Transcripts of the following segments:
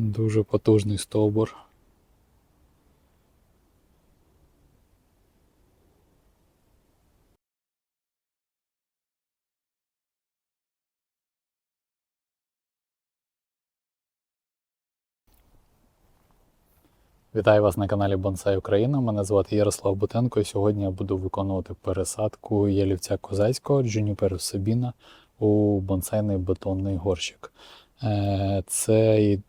Дуже потужний стовбур. Вітаю вас на каналі Бонсай Україна. Мене звати Ярослав Бутенко і сьогодні я буду виконувати пересадку ялівця козацького Juniper Sabina у бонсайний бетонний горщик. Е, Цей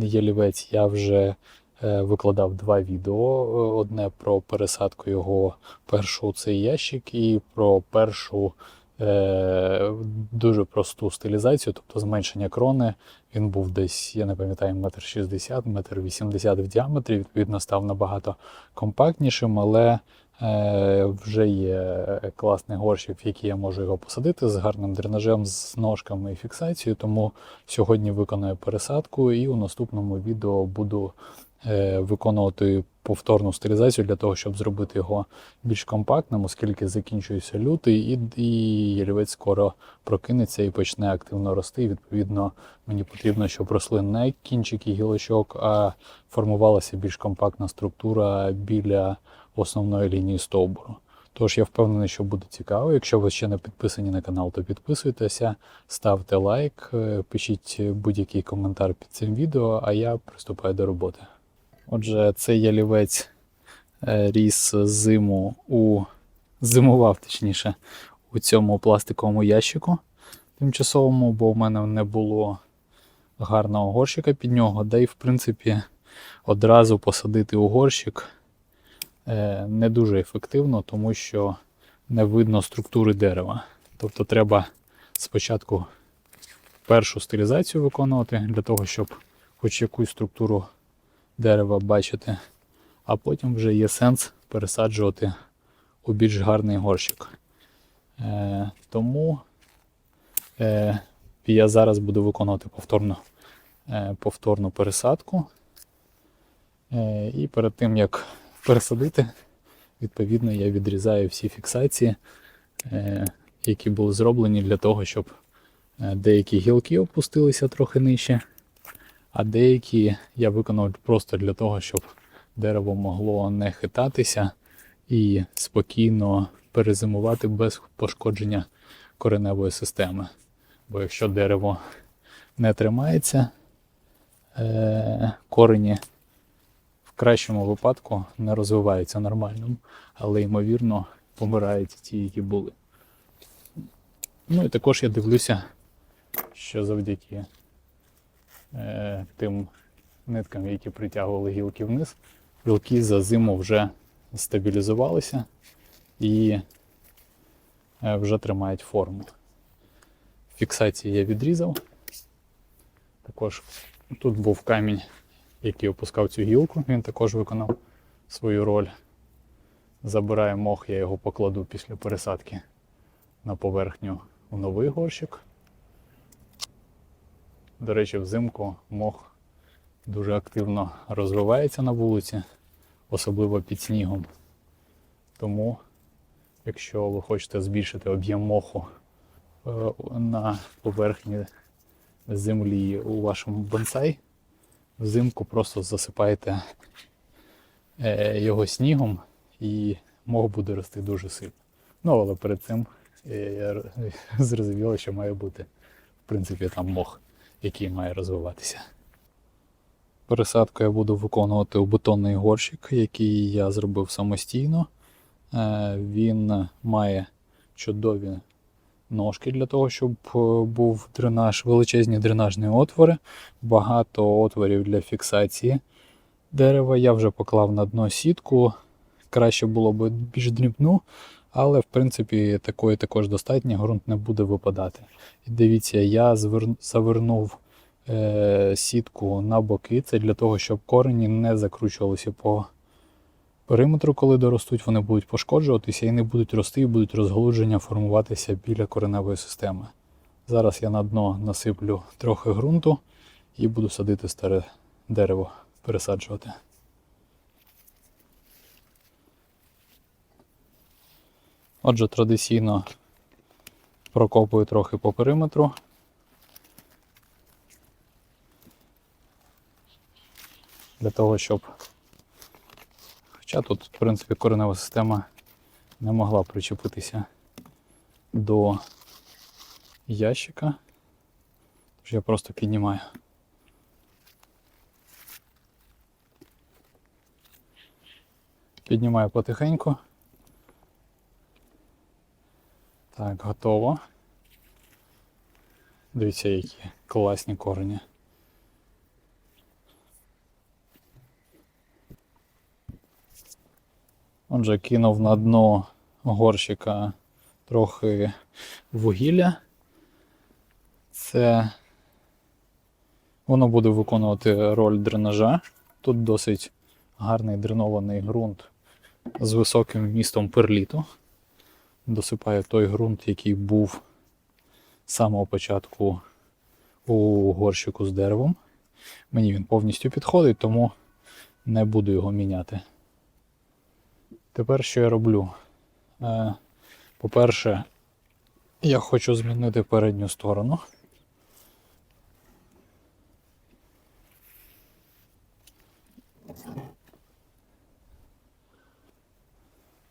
ялівець я вже е, викладав два відео. Е, Одне про пересадку його першого цей ящик і про першу е, дуже просту стилізацію, тобто зменшення крони. Він був десь, я не пам'ятаю, метр шістдесят, метр вісімдесят в діаметрі. Відповідно, став набагато компактнішим, але е, вже є класний горщик, в який я можу його посадити з гарним дренажем, з ножками і фіксацією. Тому сьогодні виконую пересадку і у наступному відео буду виконувати повторну стилізацію для того, щоб зробити його більш компактним, оскільки закінчується лютий, і, і ялівець скоро прокинеться і почне активно рости. І, відповідно, мені потрібно, щоб росли не кінчики гілочок, а формувалася більш компактна структура біля основної лінії стовбуру. Тож я впевнений, що буде цікаво. Якщо ви ще не підписані на канал, то підписуйтеся, ставте лайк, е, пишіть будь-який коментар під цим відео, а я приступаю до роботи. Отже, цей ялівець е, ріс зиму у зимував, точніше, у цьому пластиковому ящику тимчасовому, бо в мене не було гарного горщика під нього. Да і, в принципі, одразу посадити у горщик е, не дуже ефективно, тому що не видно структури дерева. Тобто треба спочатку першу стилізацію виконувати для того, щоб хоч якусь структуру дерева бачити, а потім вже є сенс пересаджувати у більш гарний горщик. Е, тому е, я зараз буду виконувати повторну, е, повторну пересадку. Е, і перед тим як пересадити, відповідно, я відрізаю всі фіксації, е, які були зроблені для того, щоб е, деякі гілки опустилися трохи нижче, а деякі я виконав просто для того, щоб дерево могло не хитатися і спокійно перезимувати без пошкодження кореневої системи. Бо якщо дерево не тримається, е, корені в кращому випадку не розвиваються нормально, але ймовірно помирають ті, які були. Ну і також я дивлюся, що завдяки тим ниткам, які притягували гілки вниз, гілки за зиму вже стабілізувалися і е, вже тримають форму. Фіксації я відрізав. Також тут був камінь, який опускав цю гілку, він також виконав свою роль. Забираю мох, я його покладу після пересадки на поверхню у новий горщик. До речі, взимку мох дуже активно розвивається на вулиці, особливо під снігом. Тому, якщо ви хочете збільшити об'єм моху е, на поверхні землі у вашому бонсай, взимку просто засипайте е, його снігом і мох буде рости дуже сильно. Ну, але перед цим е, зрозуміло, що має бути, в принципі, там мох, який має розвиватися. Пересадку я буду виконувати у бетонний горщик, який я зробив самостійно. Е, Він має чудові ножки для того, щоб е, був дренаж, величезні дренажні отвори, багато отворів для фіксації дерева. Я вже поклав на дно сітку. Краще було б більш дрібну, але в принципі такої також достатньо, ґрунт не буде випадати. І дивіться, я завернув сітку на боки. Це для того, щоб корені не закручувалися по периметру, коли доростуть, вони будуть пошкоджуватися і не будуть рости, і будуть розголудження формуватися біля кореневої системи. Зараз я на дно насиплю трохи ґрунту і буду садити старе дерево, пересаджувати. Отже, традиційно прокопую трохи по периметру. Для того, щоб. Хоча тут, в принципі, коренева система не могла причепитися до ящика. Тож я просто піднімаю. Піднімаю потихеньку. Так, готово. Дивіться, які класні корені. Отже, кинув на дно горщика трохи вугілля. Це воно буде виконувати роль дренажа. Тут досить гарний дренований ґрунт з високим вмістом перліту. Досипаю той ґрунт, який був з самого початку у горщику з деревом. Мені він повністю підходить, тому не буду його міняти. Тепер що я роблю? Е, По-перше, я хочу змінити передню сторону.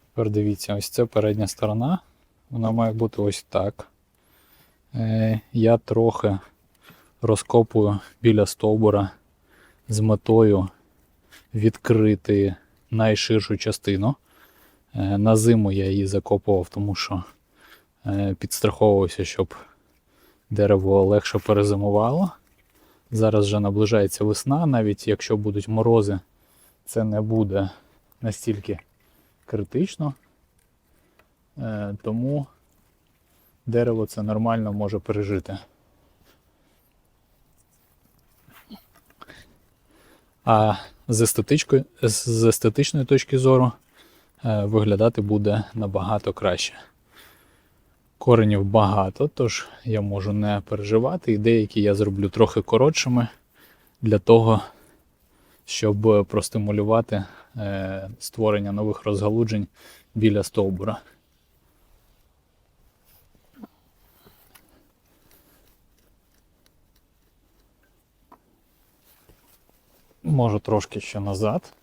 Тепер дивіться, ось це передня сторона. Вона має бути ось так. Е, Я трохи розкопую біля стовбура з метою відкрити найширшу частину. Е, На зиму я її закопував, тому що е, підстраховувався, щоб дерево легше перезимувало. Зараз вже наближається весна, навіть якщо будуть морози, це не буде настільки критично. Е, Тому дерево це нормально може пережити. А з, естетичкою, з естетичної точки зору виглядати буде набагато краще. Коренів багато, тож я можу не переживати. І деякі я зроблю трохи коротшими для того, щоб простимулювати е, створення нових розгалуджень біля стовбура. Можу трошки ще назад.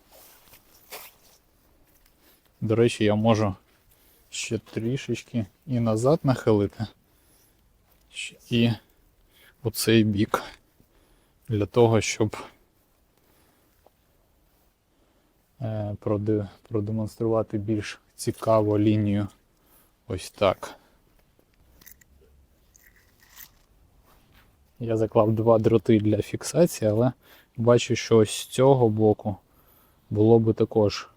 До речі, я можу ще трішечки і назад нахилити. І у цей бік. Для того, щоб е, продемонструвати більш цікаву лінію. Ось так. Я заклав два дроти для фіксації, але бачу, що ось з цього боку було би також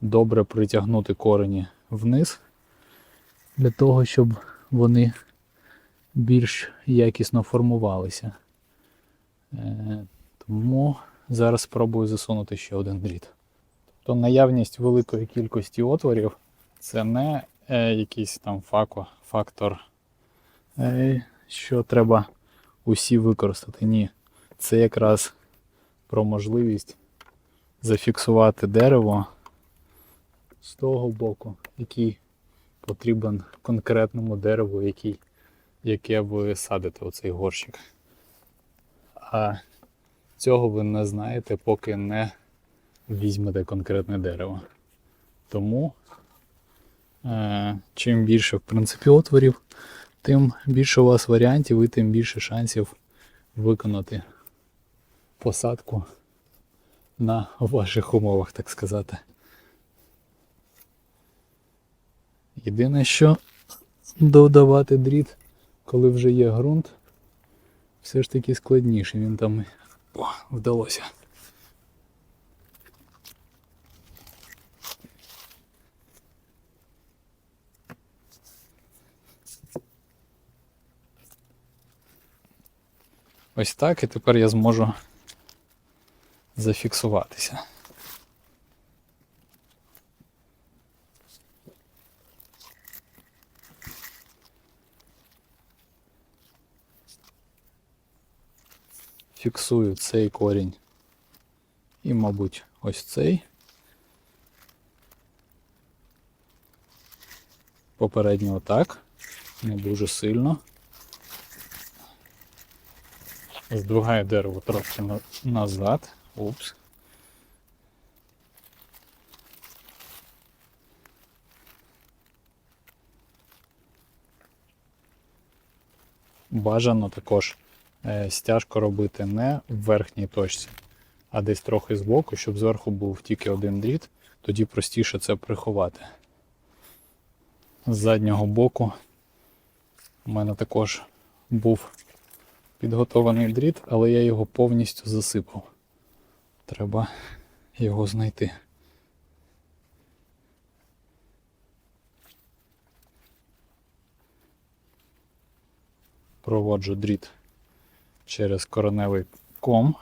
добре притягнути корені вниз, для того, щоб вони більш якісно формувалися. Е, Тому зараз спробую засунути ще один дріт. Тобто наявність великої кількості отворів це не е, якийсь там фактор, е, що треба усі використати. Ні. Це якраз про можливість зафіксувати дерево з того боку, який потрібен конкретному дереву, який, яке ви садите у цей горщик. А цього ви не знаєте, поки не візьмете конкретне дерево. Тому е, чим більше в принципі отворів, тим більше у вас варіантів і тим більше шансів виконати посадку на ваших умовах, так сказати. Єдине, що додавати дріт, коли вже є ґрунт, все ж таки складніше. Він там О, вдалося. Ось так, і тепер я зможу зафіксуватися. фіксую цей корінь. І, мабуть, ось цей. Попередньо так. Не дуже сильно. Здвигаю дерево трошки назад. Упс. Бажано також стяжку робити не в верхній точці, а десь трохи збоку, щоб зверху був тільки один дріт, тоді простіше це приховати. З заднього боку у мене також був підготований дріт, але я його повністю засипав. Треба його знайти. Проводжу дріт через кореневий ком.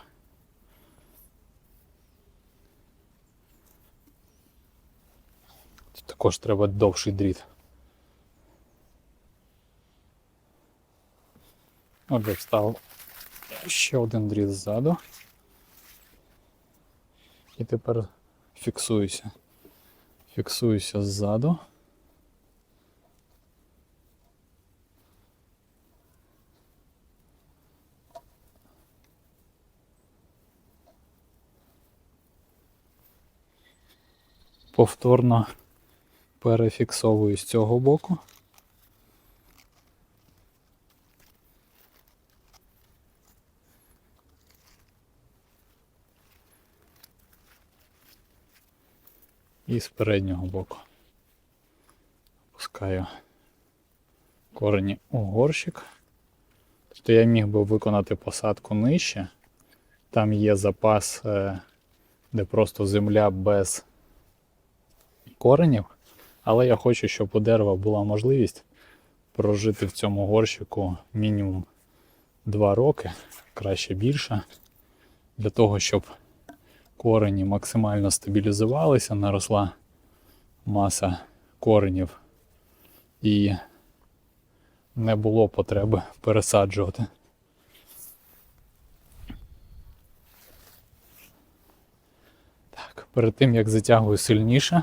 Тут Також треба довший дріт. Отже, встав ще один дріт ззаду. І тепер фіксуюся. Фіксуюся ззаду. Повторно перефіксовую з цього боку. І з переднього боку. Пускаю корені у горщик. Тобто я міг би виконати посадку нижче. Там є запас, е, де просто земля без коренів. Але я хочу, щоб у дерева була можливість прожити в цьому горщику мінімум 2 роки, краще більше, для того, щоб корені максимально стабілізувалися, наросла маса коренів і не було потреби пересаджувати. Так, перед тим як затягую сильніше,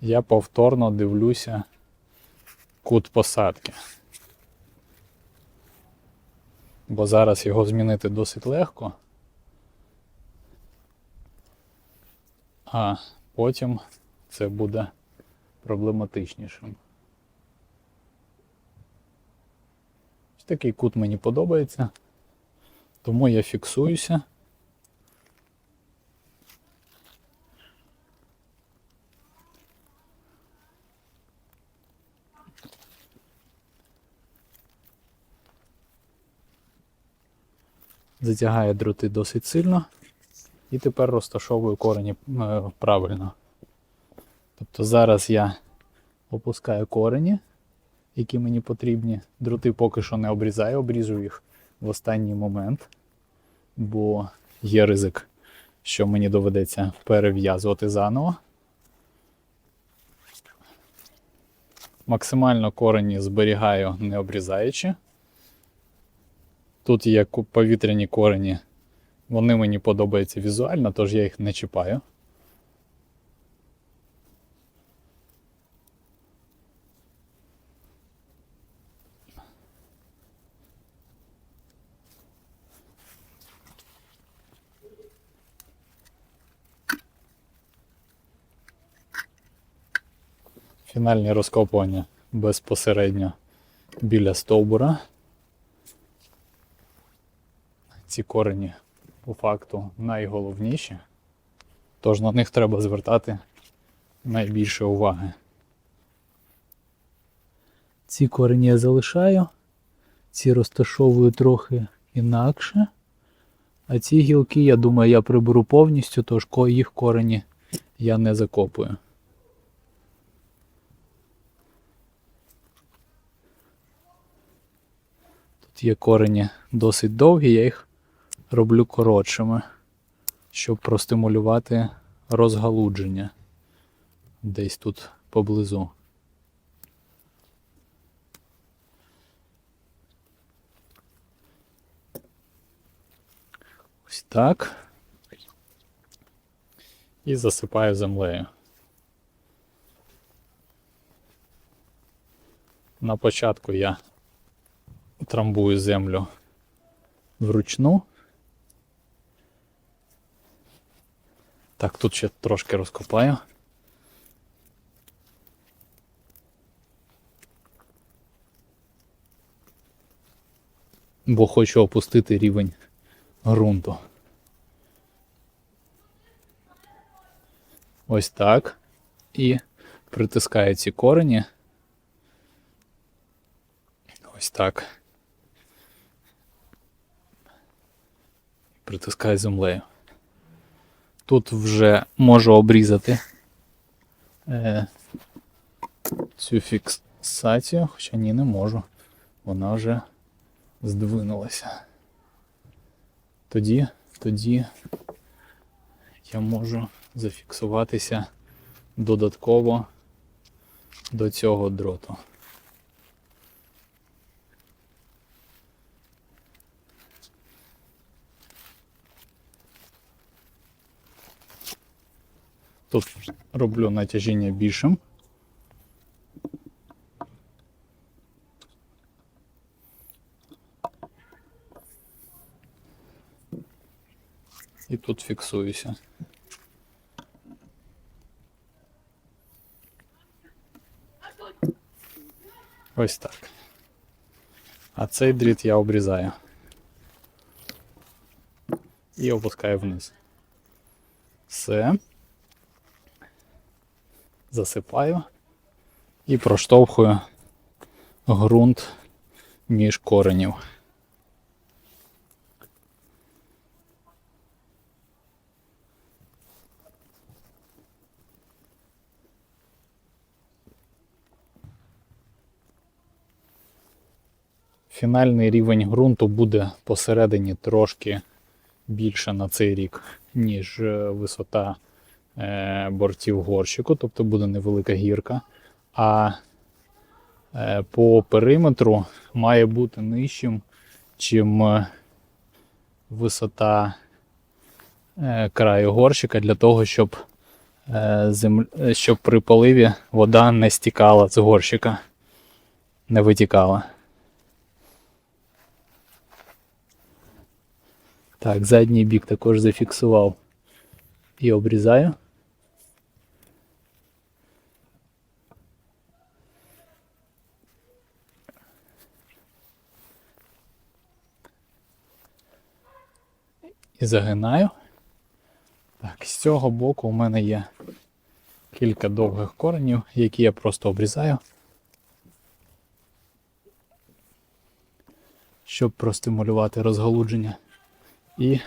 я повторно дивлюся кут посадки. Бо зараз його змінити досить легко. а потім це буде проблематичнішим. Ось Такий кут мені подобається, тому я фіксуюся. Затягає дроти досить сильно. І тепер розташовую корені е, правильно. Тобто зараз я опускаю корені, які мені потрібні. Дроти поки що не обрізаю, обріжу їх в останній момент, бо є ризик, що мені доведеться перев'язувати заново. Максимально корені зберігаю не обрізаючи. Тут є повітряні корені вони мені подобаються візуально, тож я їх не чіпаю. Фінальні розкопування безпосередньо біля стовбура. Ці корені по факту найголовніші, тож на них треба звертати найбільше уваги. Ці корені я залишаю, ці розташовую трохи інакше, а ці гілки, я думаю, я приберу повністю, тож їх корені я не закопую. Тут є корені досить довгі, я їх роблю коротшими, щоб простимулювати розгалудження десь тут поблизу. Ось так. І засипаю землею. На початку я трамбую землю вручну. Так, тут ще трошки розкопаю. бо хочу опустити рівень ґрунту. Ось так. І притискаю ці корені. Ось так. Притискаю землею. Тут вже можу обрізати е, цю фіксацію, хоча ні, не можу. Вона вже здвинулася. Тоді, тоді я можу зафіксуватися додатково до цього дроту. Тут роблю натяжіння більшим. І тут фіксуюся. Ось так. А цей дріт я обрізаю. І опускаю вниз. Все. Засипаю і проштовхую ґрунт між коренів. Фінальний рівень ґрунту буде посередині трошки більше на цей рік, ніж е, висота бортів горщику, тобто буде невелика гірка. А е, по периметру має бути нижчим, чим е, висота е, краю горщика для того, щоб, е, е, щоб при поливі вода не стікала з горщика, не витікала. Так, задній бік також зафіксував і обрізаю. І загинаю. Так, з цього боку у мене є кілька довгих коренів, які я просто обрізаю, щоб простимулювати розгалудження і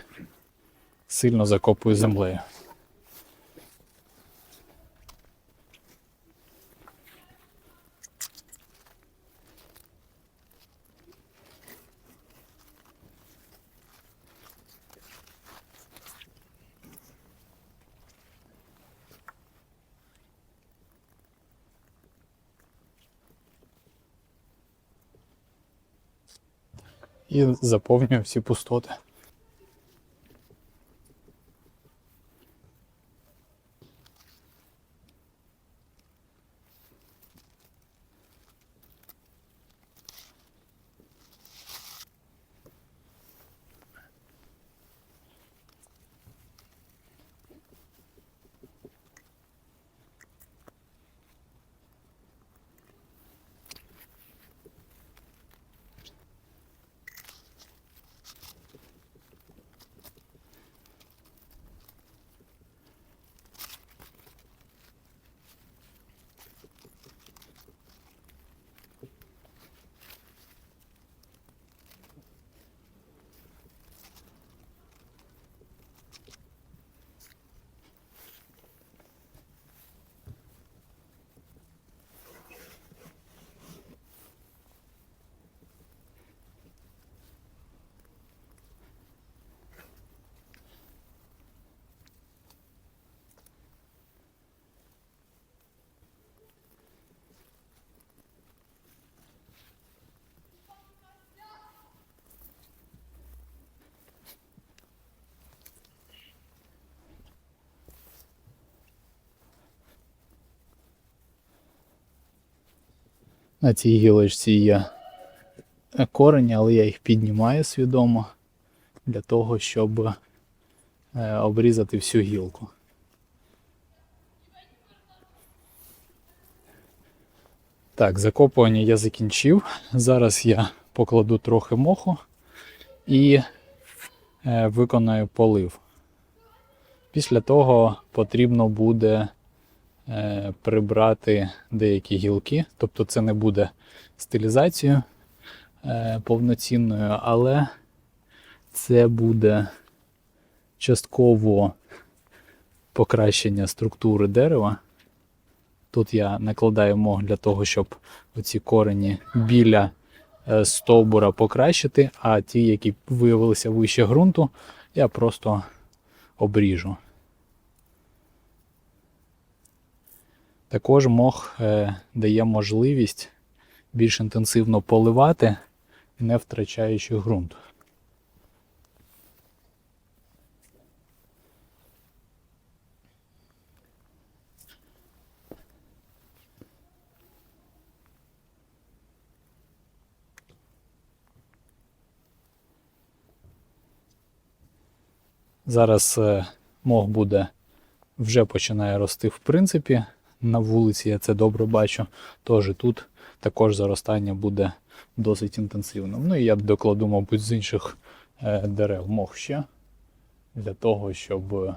сильно закопую землею. І заповнює всі пустоти. На цій гілочці є корені, але я їх піднімаю свідомо для того, щоб е, обрізати всю гілку. Так, закопування я закінчив. Зараз я покладу трохи моху і е, виконаю полив. Після того потрібно буде прибрати деякі гілки, тобто це не буде стилізацією е, повноцінною, але це буде частково покращення структури дерева. Тут я накладаю мох для того, щоб оці корені біля е, стовбура покращити, а ті, які виявилися вище ґрунту, я просто обріжу. Також мох е, дає можливість більш інтенсивно поливати, не втрачаючи ґрунт. Зараз е, мох буде вже починає рости в принципі. На вулиці я це добре бачу. Тож тут також заростання буде досить інтенсивним. Ну і я докладу, мабуть, з інших е, дерев мох ще для того, щоб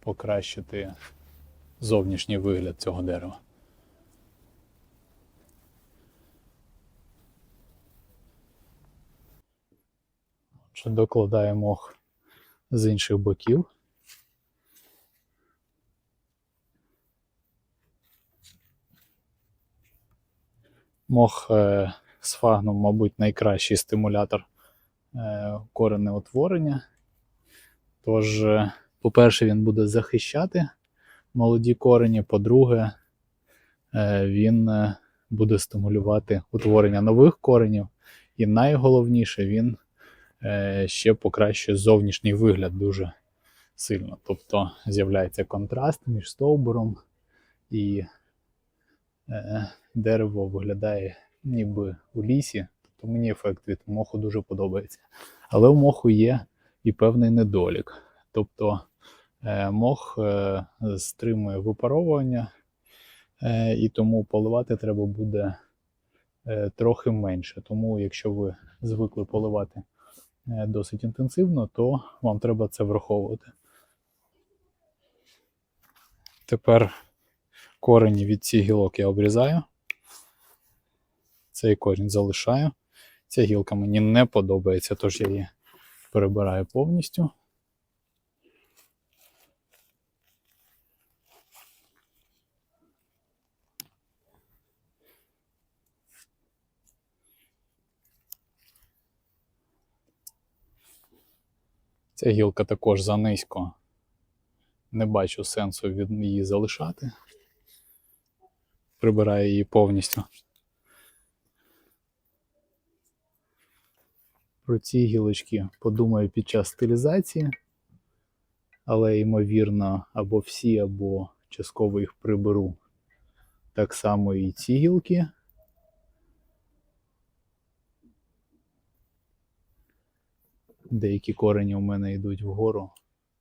покращити зовнішній вигляд цього дерева. Отже, докладаємо мох з інших боків. Мох е, з фагном, мабуть, найкращий стимулятор е, коренеутворення. Тож, е, по-перше, він буде захищати молоді корені, по-друге, він буде стимулювати утворення нових коренів. І найголовніше, він ще покращує зовнішній вигляд дуже сильно. Тобто з'являється контраст між стовбуром і дерево виглядає ніби у лісі. Тобто мені ефект від моху дуже подобається. Але у моху є і певний недолік. Тобто е, мох е, стримує випаровування, е, і тому поливати треба буде е, трохи менше. Тому, якщо ви звикли поливати е, досить інтенсивно, то вам треба це враховувати. Тепер корені від цих гілок я обрізаю. Цей корінь залишаю. Ця гілка мені не подобається, тож я її перебираю повністю. Ця гілка також занизько. Не бачу сенсу від її залишати. Прибираю її повністю. Про ці гілочки подумаю під час стилізації, але ймовірно, або всі, або частково їх приберу. Так само і ці гілки. Деякі корені у мене йдуть вгору,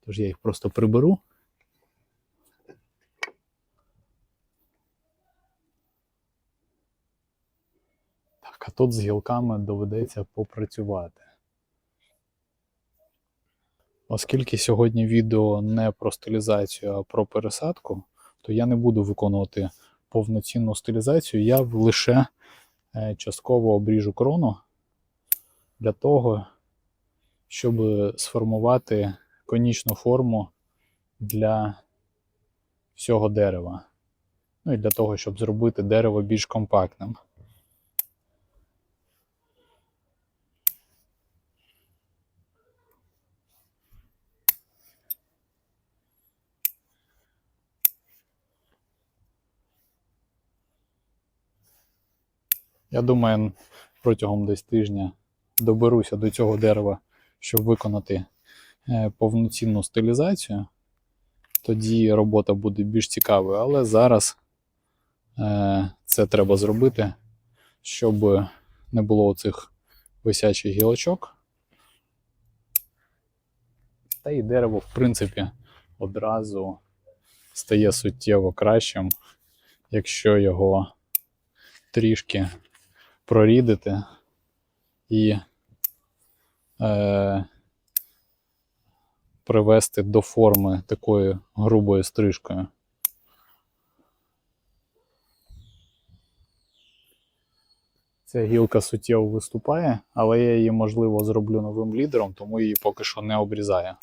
тож я їх просто приберу. Тут з гілками доведеться попрацювати. Оскільки сьогодні відео не про стилізацію, а про пересадку, то я не буду виконувати повноцінну стилізацію, я лише е, частково обріжу крону для того, щоб сформувати конічну форму для всього дерева. Ну і для того, щоб зробити дерево більш компактним. Я думаю, протягом десь тижня доберуся до цього дерева, щоб виконати е, повноцінну стилізацію. Тоді робота буде більш цікавою, але зараз е, це треба зробити, щоб не було оцих висячих гілочок. Та і дерево, в принципі, одразу стає суттєво кращим, якщо його трішки прорідити і е, привести до форми такою грубою стрижкою. Ця гілка суттєво виступає, але я її, можливо, зроблю новим лідером, тому її поки що не обрізаю.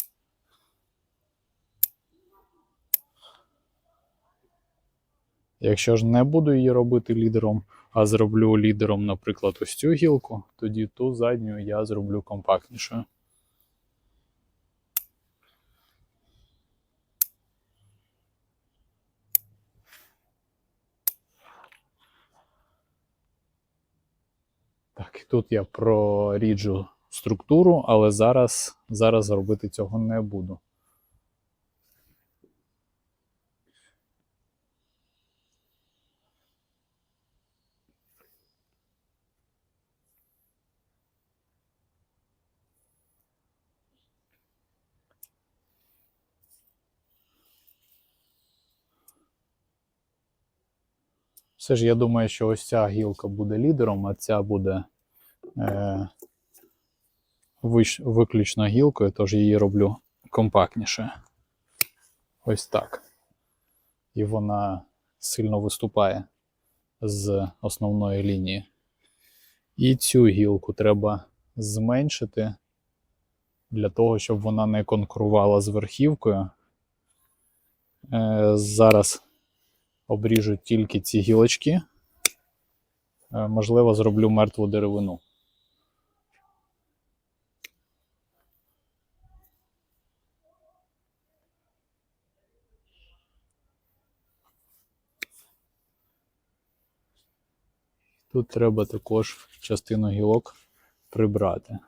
Якщо ж не буду її робити лідером, а зроблю лідером, наприклад, ось цю гілку, тоді ту задню я зроблю компактнішою. Так, і тут я проріджу структуру, але зараз, зараз робити цього не буду. Все ж я думаю, що ось ця гілка буде лідером, а ця буде е, виключно гілкою, тож її роблю компактніше. Ось так. І вона сильно виступає з основної лінії. І цю гілку треба зменшити для того, щоб вона не конкурувала з верхівкою. Е, зараз обріжу тільки ці гілочки. Е, Можливо, зроблю мертву деревину. Тут треба також частину гілок прибрати.